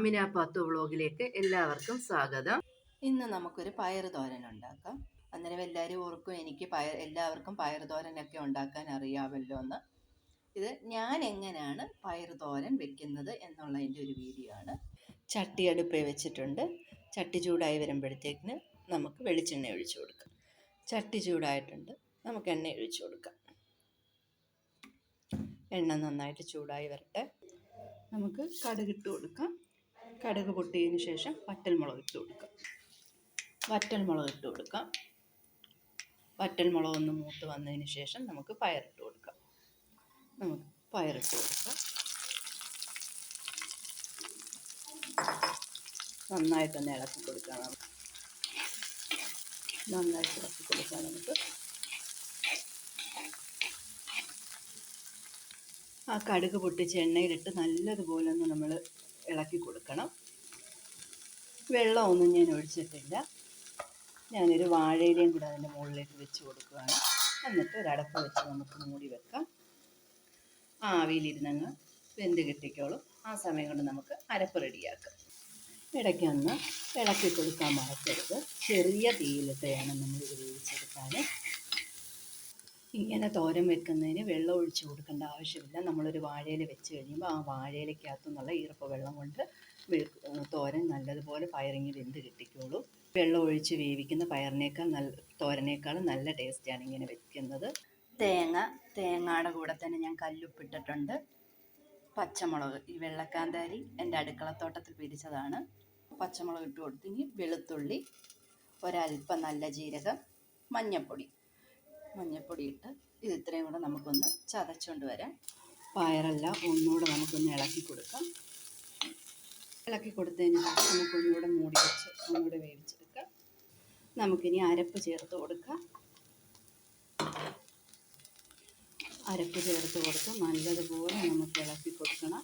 അമിന വ്ളോഗിലേക്ക് എല്ലാവർക്കും സ്വാഗതം. ഇന്ന് നമുക്കൊരു പയർ തോരൻ ഉണ്ടാക്കാം. അന്നേരം എല്ലാവരും ഓർക്കും എനിക്ക് പയർ എല്ലാവർക്കും പയർ തോരനൊക്കെ ഉണ്ടാക്കാൻ അറിയാമല്ലോ എന്ന് ഇത് ഞാൻ എങ്ങനെയാണ് പയർ തോരൻ വെക്കുന്നത് എന്നുള്ളതിന്റെ ഒരു വീഡിയോ ആണ്. ചട്ടി അടുപ്പേ വെച്ചിട്ടുണ്ട്. ചട്ടി ചൂടായി വരുമ്പോഴത്തേക്കിന് നമുക്ക് വെളിച്ചെണ്ണ ഒഴിച്ചു കൊടുക്കാം. ചട്ടി ചൂടായിട്ടുണ്ട്. നമുക്ക് എണ്ണ ഒഴിച്ചു കൊടുക്കാം. എണ്ണ നന്നായിട്ട് ചൂടായി വരട്ടെ. നമുക്ക് കടുകിട്ട് കൊടുക്കാം. കടുക് പൊട്ടിയതിന് ശേഷം വറ്റൽമുളക് ഇട്ട് കൊടുക്കാം. വറ്റൽമുളക് ഇട്ട് കൊടുക്കാം. വറ്റൽമുളക് ഒന്ന് മൂത്ത് വന്നതിന് ശേഷം നമുക്ക് പയറിട്ട് കൊടുക്കാം. നമുക്ക് പയറിട്ട് കൊടുക്കാം. നന്നായിട്ടൊന്ന് ഇളക്കി കൊടുക്കാം നമുക്ക്. നന്നായിട്ട് ഇളക്കി കൊടുക്കാം നമുക്ക്. ആ കടുക് പൊട്ടിച്ച് എണ്ണയിലിട്ട് നല്ലതുപോലെ ഒന്ന് നമ്മൾ ഇളക്കി കൊടുക്കണം. വെള്ളമൊന്നും ഞാൻ ഒഴിച്ചിട്ടില്ല. ഞാനൊരു വാഴയിലയും കൂടെ അതിന്റെ മുകളിലേക്ക് വെച്ച് കൊടുക്കുകയാണ്. എന്നിട്ട് ഒരടപ്പ് വെച്ച് നമുക്ക് മൂടി വെക്കാം. ആവിയിലിരുന്നങ്ങ് വെന്ത് കിട്ടിക്കോളും. ആ സമയം കൊണ്ട് നമുക്ക് അരപ്പ് റെഡിയാക്കാം. ഇടയ്ക്കൊന്ന് ഇളക്കി കൊടുക്കാൻ മറക്കരുത്. ചെറിയ തീയിലിട്ട് വേണം നമ്മൾ ഇത് വേവിച്ചെടുക്കാൻ ഇങ്ങനെ തോരൻ വെക്കുന്നതിന് വെള്ളം ഒഴിച്ച് കൊടുക്കേണ്ട ആവശ്യമില്ല. നമ്മളൊരു വാഴയിൽ വെച്ച് കഴിയുമ്പോൾ ആ വാഴയിലേക്കകത്തുനിന്നുള്ള ഈർപ്പ വെള്ളം കൊണ്ട് തോരൻ നല്ലതുപോലെ പയറിങ്ങി വെന്ത് കിട്ടിക്കോളും. വെള്ളം ഒഴിച്ച് വേവിക്കുന്ന പയറിനേക്കാൾ നല്ല തോരനേക്കാളും നല്ല ടേസ്റ്റാണ് ഇങ്ങനെ വെക്കുന്നത്. തേങ്ങ തേങ്ങയുടെ കൂടെ തന്നെ ഞാൻ കല്ലുപ്പിട്ടിട്ടുണ്ട്. പച്ചമുളക് ഈ വെള്ളക്കാന്താരി എന്റെ അടുക്കളത്തോട്ടത്തിൽ പിരിച്ചതാണ് പച്ചമുളക് ഇട്ട് കൊടുത്തെങ്കിൽ വെളുത്തുള്ളി ഒരൽപ്പം നല്ല ജീരകം മഞ്ഞൾപ്പൊടി മഞ്ഞൾപ്പൊടി ഇട്ട് ഇത് ഇത്രയും കൂടെ നമുക്കൊന്ന് ചതച്ചുകൊണ്ട് വരാം. പയറെല്ലാം ഒന്നുകൂടെ നമുക്കൊന്ന് ഇളക്കി കൊടുക്കാം. ഇളക്കി കൊടുത്തതിന് ശേഷം നമുക്കൊന്നുകൂടെ മൂടി വെച്ച് ഒന്നുകൂടെ വേവിച്ചെടുക്കാം. നമുക്കിനി അരപ്പ് ചേർത്ത് കൊടുക്കാം. അരപ്പ് ചേർത്ത് കൊടുത്ത് നല്ലതുപോലെ നമുക്ക് ഇളക്കി കൊടുക്കണം.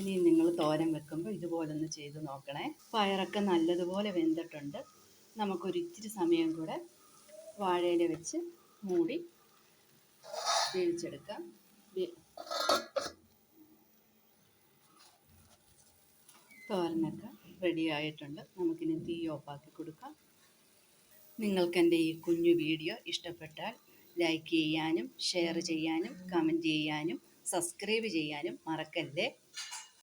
ഇനി നിങ്ങൾ തോരൻ വെക്കുമ്പോൾ ഇതുപോലെ ഒന്ന് ചെയ്ത് നോക്കണേ. പയറൊക്കെ നല്ലതുപോലെ വെന്തിട്ടുണ്ട്. നമുക്കൊരു ഇച്ചിരി സമയം കൂടെ വാഴയില വെച്ച് മൂടി വേവിച്ചെടുക്കാം. തോരനൊക്കെ റെഡി ആയിട്ടുണ്ട്. നമുക്കിനി തീ ഓഫാക്കി കൊടുക്കാം. നിങ്ങൾക്ക് എന്റെ ഈ കുഞ്ഞു വീഡിയോ ഇഷ്ടപ്പെട്ടാൽ ലൈക്ക് ചെയ്യാനും ഷെയർ ചെയ്യാനും കമന്റ് ചെയ്യാനും സബ്സ്ക്രൈബ് ചെയ്യാനും മറക്കല്ലേ?